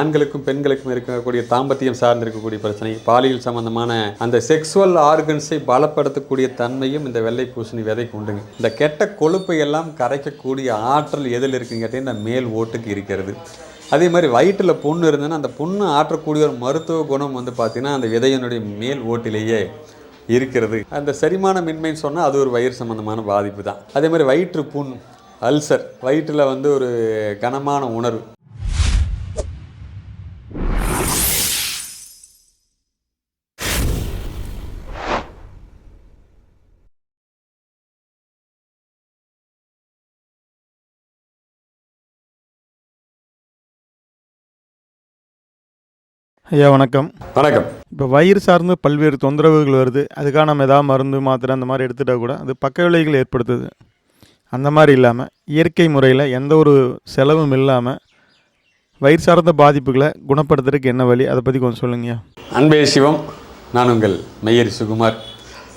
ஆண்களுக்கும் பெண்களுக்கும் இருக்கக்கூடிய தாம்பத்தியம் சார்ந்திருக்கக்கூடிய பிரச்சனை பாலியல் சம்பந்தமான அந்த செக்ஸுவல் ஆர்கன்ஸை பலப்படுத்தக்கூடிய தன்மையும் இந்த வெள்ளை பூசணி விதைக்கு உண்டுங்க. இந்த கெட்ட கொழுப்பை எல்லாம் கரைக்கக்கூடிய ஆற்றல் எதில் இருக்குன்னு கேட்டீங்கன்னா இந்த மேல் ஓட்டுக்கு இருக்கிறது. அதே மாதிரி வயிற்றில் புண்ணு இருந்ததுன்னா அந்த புண்ணு ஆற்றக்கூடிய ஒரு மருத்துவ குணம் வந்து பார்த்திங்கன்னா அந்த விதையினுடைய மேல் ஓட்டிலேயே இருக்கிறது. அந்த செரிமான மின்மைன்னு சொன்னால் அது ஒரு வயிறு சம்பந்தமான பாதிப்பு தான். அதே மாதிரி வயிற்று புண் அல்சர். வயிற்றில் வந்து ஒரு கனமான உணர்வு. ஐயா வணக்கம். வணக்கம். இப்போ வயிறு சார்ந்து பல்வேறு தொந்தரவுகள் வருது. அதுக்காக நம்ம ஏதாவது மருந்து மாத்திரை அந்த மாதிரி எடுத்துட்டா கூட அது பக்க விளைவுகள் ஏற்படுத்துது. அந்த மாதிரி இல்லாமல் இயற்கை முறையில் எந்த ஒரு செலவும் இல்லாமல் வயிறு சார்ந்த பாதிப்புகளை குணப்படுத்துறதுக்கு என்ன வழி? அதை பற்றி கொஞ்சம் சொல்லுங்கய்யா அன்பே சிவம் நான் உங்கள் மெய்யரி சுகுமார்.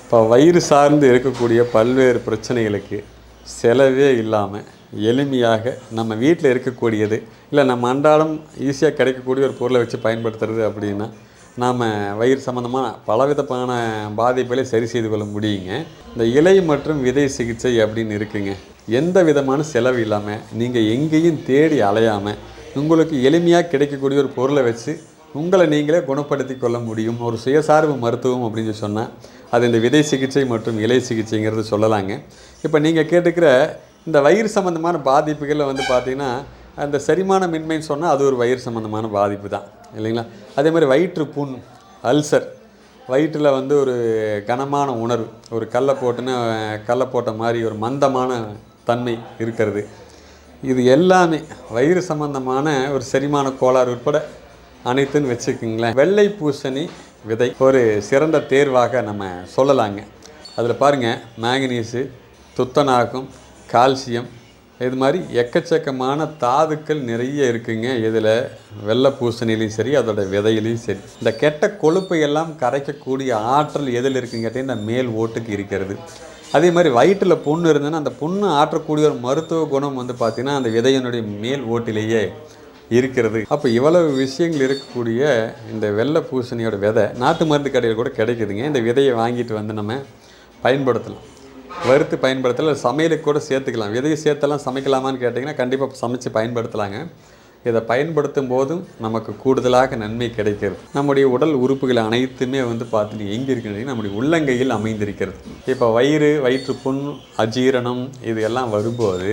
இப்போ வயிறு சார்ந்து இருக்கக்கூடிய பல்வேறு பிரச்சனைகளுக்கு செலவே இல்லாமல் எளிமையாக நம்ம வீட்டில் இருக்கக்கூடியது இல்லை நம்ம அன்றாடம் ஈஸியாக கிடைக்கக்கூடிய ஒரு பொருளை வச்சு பயன்படுத்துறது அப்படின்னா நாம் வயிறு சம்மந்தமான பலவிதமான பாதிப்புகளை சரி செய்து கொள்ள முடியுங்க. இந்த இலை மற்றும் விதை சிகிச்சை அப்படின்னு இருக்குங்க. எந்த விதமான செலவு இல்லாமல் நீங்கள் எங்கேயும் தேடி அலையாமல் உங்களுக்கு எளிமையாக கிடைக்கக்கூடிய ஒரு பொருளை வச்சு உங்களை நீங்களே குணப்படுத்தி கொள்ள முடியும். ஒரு சுயசார்பு மருத்துவம் அப்படின்னு சொன்னால் அது இந்த விதை சிகிச்சை மற்றும் இலை சிகிச்சைங்கிறது சொல்லலாங்க. இப்போ நீங்கள் கேட்டுக்கிற இந்த வயிறு சம்மந்தமான பாதிப்புகளில் வந்து பார்த்திங்கன்னா அந்த செரிமான மின்மைன்னு சொன்னால் அது ஒரு வயிறு சம்மந்தமான பாதிப்பு தான் இல்லைங்களா? அதே மாதிரி வயிற்று புண் அல்சர். வயிற்றில் வந்து ஒரு கனமான உணர்வு ஒரு கல்லை போட்டுன்னு கல்லை போட்ட மாதிரி ஒரு மந்தமான தன்மை இருக்கிறது. இது எல்லாமே வயிறு சம்பந்தமான ஒரு செரிமான கோளாறு உட்பட அனைத்துன்னு வச்சுக்கோங்களேன். வெள்ளை பூசணி விதை ஒரு சிறந்த தேர்வாக நம்ம சொல்லலாங்க. அதில் பாருங்கள் மேங்கனீஸு துத்தநாகம் கால்சியம் இது மாதிரி எக்கச்சக்கமான தாதுக்கள் நிறைய இருக்குங்க. இதில் வெள்ளை பூசணிலையும் சரி அதோட விதையிலையும் சரி. இந்த கெட்ட கொழுப்பை எல்லாம் கரைக்கக்கூடிய ஆற்றல் எதில் இருக்குன்னு கேட்டீங்கன்னா இந்த மேல் ஓட்டுக்கு இருக்கிறது. அதே மாதிரி வயிற்றில் புண்ணு இருந்ததுன்னா அந்த புண்ணு ஆற்றக்கூடிய ஒரு மருத்துவ குணம் வந்து பார்த்திங்கன்னா அந்த விதையினுடைய மேல் ஓட்டிலேயே இருக்கிறது. அப்போ இவ்வளவு விஷயங்கள் இருக்கக்கூடிய இந்த வெள்ளை பூசணியோட விதை நாட்டு மருந்து கடையில் கூட கிடைக்குதுங்க. இந்த விதையை வாங்கிட்டு வந்து நம்ம பயன்படுத்தலாம். வறுத்து பயன்படுத்தலாம் சமையலுக்கு கூட சேர்த்துக்கலாம். எதையும் சேர்த்தெல்லாம் சமைக்கலாமான்னு கேட்டிங்கன்னா கண்டிப்பாக சமைச்சு பயன்படுத்தலாங்க. இதை பயன்படுத்தும் போதும் நமக்கு கூடுதலாக நன்மை கிடைக்கிறது. நம்முடைய உடல் உறுப்புகள் அனைத்துமே வந்து பார்த்துட்டு எங்கே இருக்கிறது நம்முடைய உள்ளங்கையில் அமைந்திருக்கிறது. இப்போ வயிறு வயிற்று புண் அஜீரணம் இது எல்லாம் வரும்போது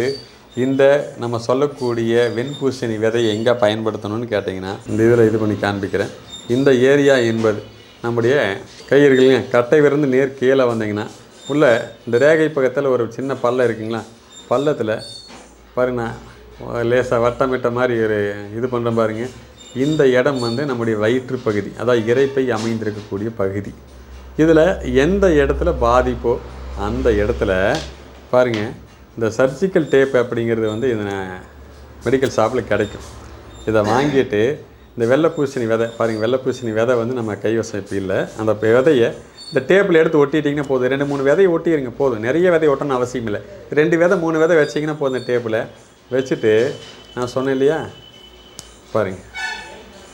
இந்த நம்ம சொல்லக்கூடிய வெண்பூசணி விதையை எங்கே பயன்படுத்தணும்னு கேட்டிங்கன்னா இந்த இதில் இது பண்ணி காண்பிக்கிறேன். இந்த ஏரியா என்பது நம்முடைய கை கட்டை விருந்து நேர் கீழே வந்தீங்கன்னா உள்ளே இந்த ரேகை பக்கத்தில் ஒரு சின்ன பள்ளம் இருக்குங்களா? பள்ளத்தில் பாருங்கண்ணா லேசாக வட்டமிட்ட மாதிரி ஒரு இது பண்ணுற பாருங்க. இந்த இடம் வந்து நம்முடைய வயிற்று பகுதி அதாவது இறைப்பை அமைந்திருக்கக்கூடிய பகுதி. இதில் எந்த இடத்துல பாதிப்போ அந்த இடத்துல பாருங்கள் இந்த சர்ஜிக்கல் டேப் அப்படிங்கிறது வந்து இந்த மெடிக்கல் ஷாப்பில் கிடைக்கும். இதை வாங்கிட்டு இந்த வெள்ளை பூசணி விதை பாருங்கள் வெள்ளை பூசணி விதை வந்து நம்ம கைவசம் இப்போ இல்லை. அந்த விதையை இந்த டேப்பில் எடுத்து ஒட்டிட்டிங்கன்னா போதும். ரெண்டு மூணு விதையை ஒட்டிடுங்க போதும். நிறைய விதை ஒட்டணும் அவசியம் இல்லை. ரெண்டு விதை மூணு விதை வச்சிங்கன்னா போதும் இந்த டேப்பில் வச்சுட்டு நான் சொன்னேன் இல்லையா? பாருங்க.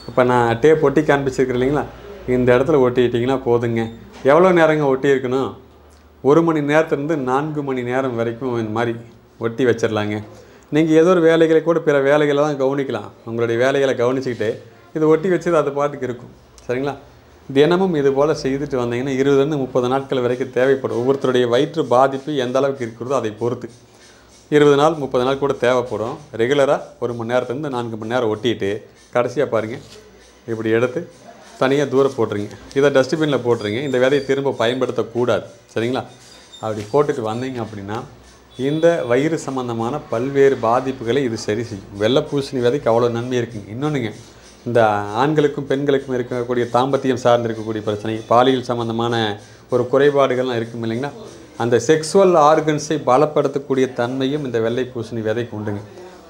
இப்போ நான் டேப் ஒட்டி காண்பிச்சிருக்கிறேன் இல்லைங்களா? இந்த இடத்துல ஒட்டிட்டிங்கன்னா போதுங்க. எவ்வளோ நேரங்க ஒட்டி இருக்கணும் ஒரு மணி நேரத்துலேருந்து நான்கு மணி நேரம் வரைக்கும் இந்த மாதிரி ஒட்டி வச்சிடலாங்க நீங்கள் ஏதோ ஒரு வேலைகளை கூட பிற வேலைகளை தான் கவனிக்கலாம். உங்களுடைய வேலைகளை கவனிச்சுக்கிட்டு இது ஒட்டி வச்சது அது பாட்டுக்கு இருக்கும். சரிங்களா? தினமும் இது போல் செய்துட்டு வந்தீங்கன்னா இருபதுலேருந்து முப்பது நாட்கள் வரைக்கும் தேவைப்படும். ஒவ்வொருத்தருடைய வயிற்று பாதிப்பு எந்த அளவுக்கு இருக்கிறதோ அதை பொறுத்து. இருபது நாள் முப்பது நாள் கூட தேவைப்படும். ரெகுலராக ஒரு மணி நேரத்துலேருந்து நான்கு மணி நேரம் ஒட்டிட்டு கடைசியாக பாருங்கள் இப்படி எடுத்து தனியாக தூரம் போட்டுருங்க. இதை டஸ்ட்பினில் போட்டுருங்க. இந்த விதையை திரும்ப பயன்படுத்தக்கூடாது. சரிங்களா? அப்படி போட்டுட்டு வந்தீங்க அப்படின்னா இந்த வயிறு சம்பந்தமான பல்வேறு பாதிப்புகளை இது சரி செய்யும். வெள்ளை பூசணி விதைக்கு அவ்வளோ நன்மை இருக்குங்க. இன்னொன்றுங்க இந்த ஆண்களுக்கும் பெண்களுக்கும் இருக்கக்கூடிய தாம்பத்தியம் சார்ந்து இருக்கக்கூடிய பிரச்சனை பாலியல் சம்பந்தமான ஒரு குறைபாடுகள்லாம் இருக்கும் இல்லைங்கன்னா அந்த செக்ஸுவல் ஆர்கன்ஸை பலப்படுத்தக்கூடிய தன்மையும் இந்த வெள்ளை பூசணி விதைக்கு உண்டுங்க.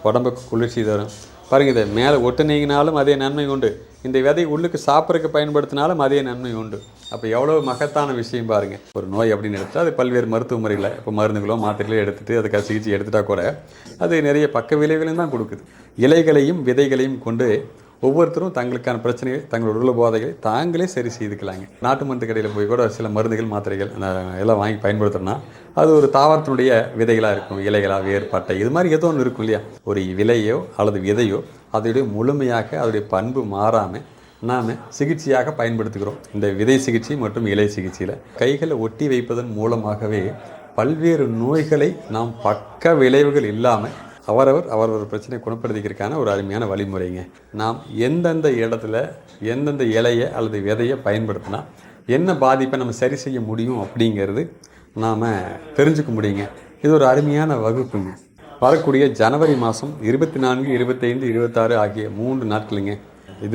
உடம்புக்கு குளிர்ச்சி தரும். பாருங்கள் இதை மேலே ஒட்டுனீங்கனாலும் அதே நன்மை உண்டு. இந்த விதை உள்ளுக்கு சாப்பிட்றதுக்கு பயன்படுத்தினாலும் அதே நன்மை உண்டு. அப்போ எவ்வளோ மகத்தான விஷயம் பாருங்கள் ஒரு நோய் அப்படின்னு எடுத்தால் அது பல்வேறு மருத்துவ முறைகளை இப்போ மருந்துகளோ மாத்திரைகளோ எடுத்துகிட்டு அதுக்காக சிகிச்சை எடுத்துட்டா கூட அது நிறைய பக்க விளைவுகளையும் தான் கொடுக்குது. இலைகளையும் விதைகளையும் கொண்டு ஒவ்வொருத்தரும் தங்களுக்கான பிரச்சனையை தங்களோட உள்ள போதைகளை தாங்களே சரி செய்துக்கலாங்க. நாட்டு மருந்து கடையில் போய் கூட சில மருந்துகள் மாத்திரைகள் எல்லாம் வாங்கி பயன்படுத்தணும்னா அது ஒரு தாவரத்தினுடைய விதைகளாக இருக்கும். இலைகளாக வேர் இது மாதிரி ஏதோ ஒன்று இருக்கும் இல்லையா? ஒரு விலையோ அல்லது விதையோ அதோடைய முழுமையாக அதோடைய பண்பு மாறாமல் நாம் சிகிச்சையாக பயன்படுத்துகிறோம். இந்த விதை சிகிச்சை மற்றும் இலை சிகிச்சையில் கைகளை ஒட்டி வைப்பதன் மூலமாகவே பல்வேறு நோய்களை நாம் பக்க விளைவுகள் இல்லாமல் அவரவர் அவரவர் பிரச்சனை குணப்படுத்திக்கிறதுக்கான ஒரு அருமையான வழிமுறைங்க. நாம் எந்தெந்த இடத்துல எந்தெந்த இலையை அல்லது விதையை பயன்படுத்தினா என்ன பாதிப்பை நம்ம சரி செய்ய முடியும் அப்படிங்கிறது நாம் தெரிஞ்சுக்க முடியுங்க. இது ஒரு அருமையான வகுப்புங்க. வரக்கூடிய ஜனவரி மாதம் இருபத்தி நான்கு இருபத்தைந்து இருபத்தாறு ஆகிய மூன்று நாட்களுங்க.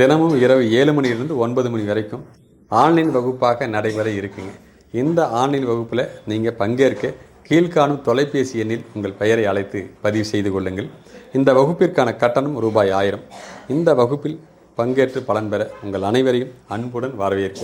தினமும் இரவு ஏழு மணியிலிருந்து ஒன்பது மணி வரைக்கும் ஆன்லைன் வகுப்பாக நடைபெற இருக்குங்க. இந்த ஆன்லைன் வகுப்பில் நீங்கள் பங்கேற்க கீழ்காணும் தொலைபேசி எண்ணில் உங்கள் பெயரை அழைத்து பதிவு செய்து கொள்ளுங்கள். இந்த வகுப்பிற்கான கட்டணம் ரூபாய் ஆயிரம். இந்த வகுப்பில் பங்கேற்று பலன் பெற உங்கள் அனைவரையும் அன்புடன் வரவேற்கிறேன்.